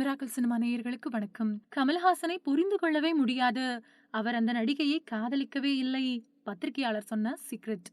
Miracle cinema நேயர்களுக்கு வணக்கம். கமல்ஹாசனை புரிந்து கொள்ளவே முடியாது. அவர் அந்த நடிகையை காதலிக்கவே இல்லை. பத்திரிகையாளர் சொன்ன சீக்ரெட்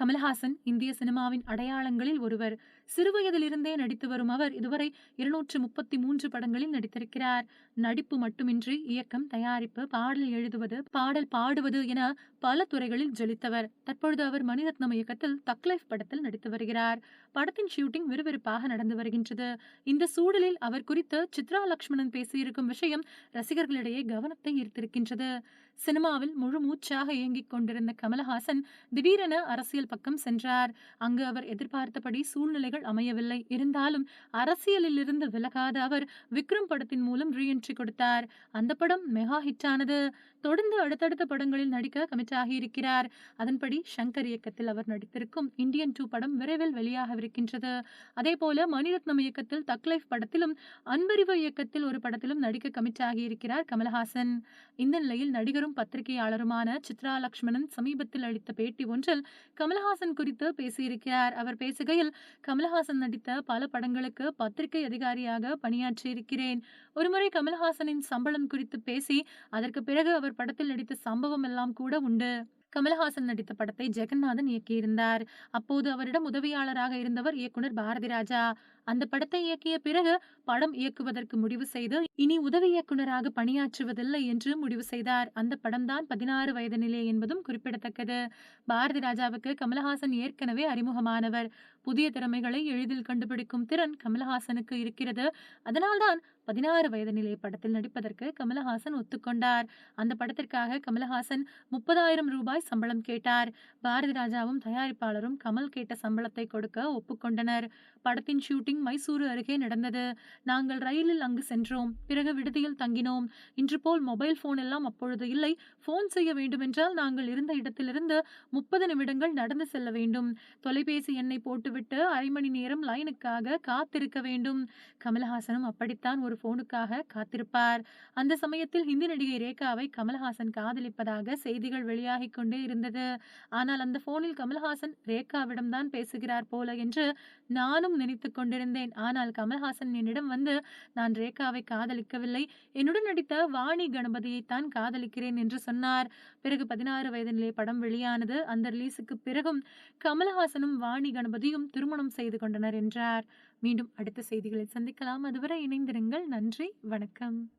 கமல்ஹாசன் இந்திய சினிமாவின் அடையாளங்களில் ஒருவர். சிறுவயதிலிருந்தே நடித்து வரும் அவர் இதுவரை இருநூற்று முப்பத்தி மூன்று படங்களில் நடித்திருக்கிறார். நடிப்பு மட்டுமின்றி இயக்கம் தயாரிப்பு பாடல் எழுதுவது பாடல் பாடுவது என பல துறைகளில் ஜொலித்தவர். தற்பொழுது அவர் மணிரத்னம் இயக்கத்தில் தக்லைஃப் படத்தில் நடித்து வருகிறார். படத்தின் ஷூட்டிங் விறுவிறுப்பாக நடந்து வருகின்றது. இந்த சூழலில் அவர் குறித்து சித்ரா லக்ஷ்மணன் பேசியிருக்கும் விஷயம் ரசிகர்களிடையே கவனத்தை ஈர்த்திருக்கின்றது. சினிமாவில் முழு மூச்சாக இயங்கிக் கொண்டிருந்த கமலஹாசன் திடீரென அரசியல் அரசியல் பக்கம் சென்றார். அங்கு அவர் எதிர்பார்த்தபடி சூழ்நிலைகள் அமையவில்லை. இருந்தாலும் அரசியலில் இருந்து விலகாத அவர் விக்ரம் படத்தின் மூலம் ரீஎன்ட்ரி கொடுத்தார். அந்த படம் மெகா ஹிட் ஆனது. தொடர்ந்து அடுத்தடுத்த படங்களில் நடிக்க கமிட் ஆகியிருக்கிறார் அதன்படி சங்கர் இயக்கத்தில் அவர் நடித்திருக்கும் இந்தியன் டூ படம் விரைவில் வெளியாகவிருக்கின்றது. அதே போல மணிரத்னம் இயக்கத்தில் தக் லைஃப் படத்திலும் அன்பறிவு இயக்கத்தில் ஒரு படத்திலும் நடிக்க கமிட் ஆகியிருக்கிறார் கமல்ஹாசன். இந்த நிலையில் நடிகரும் பத்திரிகையாளருமான சித்ரா லக்ஷ்மணன் சமீபத்தில் அளித்த பேட்டி ஒன்றில் கமல் கமல்ஹாசன் குறித்து பேசியிருக்கிறார். அவர் பேசுகையில் கமல்ஹாசன் நடித்த பல படங்களுக்கு பத்திரிகை அதிகாரியாக பணியாற்றியிருக்கிறேன். ஒருமுறை கமல்ஹாசனின் சம்பளம் குறித்து பேசி அதற்கு பிறகு அவர் படத்தில் நடித்த சம்பவம் எல்லாம் கூட உண்டு. கமல்ஹாசன் நடித்த படத்தை ஜெகநாதன் இயக்கியிருந்தார். அப்போது அவரிடம் உதவியாளராக இருந்தவர் இயக்குனர் பாரதி ராஜா. அந்த படத்தை இயக்கிய பிறகு படம் இயக்குவதற்கு முடிவு செய்து இனி உதவி இயக்குனராக பணியாற்றுவதில்லை என்று முடிவு செய்தார். அந்த படம் தான் பதினாறு வயது நிலை என்பதும் குறிப்பிடத்தக்கது. பாரதி ராஜாவுக்கு கமலஹாசன் ஏற்கனவே அறிமுகமானவர். புதிய திறமைகளை எளிதில் கண்டுபிடிக்கும் திறன் கமலஹாசனுக்கு இருக்கிறது. அதனால்தான் பதினாறு வயது நிலை படத்தில் நடிப்பதற்கு கமலஹாசன் ஒத்துக்கொண்டார். அந்த படத்திற்காக கமலஹாசன் முப்பதாயிரம் ரூபாய் சம்பளம் கேட்டார். பாரதி ராஜாவும் தயாரிப்பாளரும் கமல் கேட்ட சம்பளத்தை கொடுக்க ஒப்புக்கொண்டனர். படத்தின் ஷூட்டிங் பின் மைசூரு அருகே நடந்தது. நாங்கள் ரயிலில் அங்கு சென்றோம். பிறகு விடுதியில் தங்கினோம். இன்று போல் மொபைல் போன் எல்லாம் அப்பொழுது இல்லை. போன் செய்ய வேண்டுமென்றால் நாங்கள் இருந்த இடத்திலிருந்து முப்பது நிமிடங்கள் நடந்து செல்ல வேண்டும். தொலைபேசி எண்ணை போட்டுவிட்டு அரை மணி நேரம் லைனுக்காக காத்திருக்க வேண்டும். கமலஹாசனும் அப்படித்தான் ஒரு போனுக்காக காத்திருப்பார். அந்த சமயத்தில் ஹிந்தி நடிகை ரேகாவை கமல்ஹாசன் காதலிப்பதாக செய்திகள் வெளியாகிக் கொண்டே இருந்தது. ஆனால் அந்த போனில் கமல்ஹாசன் ரேகாவிடம்தான் பேசுகிறார் போல என்று நானும் நினைத்து கொண்டிருந்தேன். ஆனால் கமல்ஹாசன் என்னிடம் வந்து நான் ரேகாவை காதலிக்கவில்லை. என்னுடன் நடித்த வாணி கணபதியை தான் காதலிக்கிறேன் என்று சொன்னார். பிறகு பதினாறு வயதிலே படம் வெளியானது. அந்த ரிலீஸுக்கு பிறகும் கமல்ஹாசனும் வாணி கணபதியும் திருமணம் செய்து கொண்டனர் என்றார். மீண்டும் அடுத்த செய்திகளில் சந்திக்கலாம். அதுவரை இணைந்திருங்கள். நன்றி. வணக்கம்.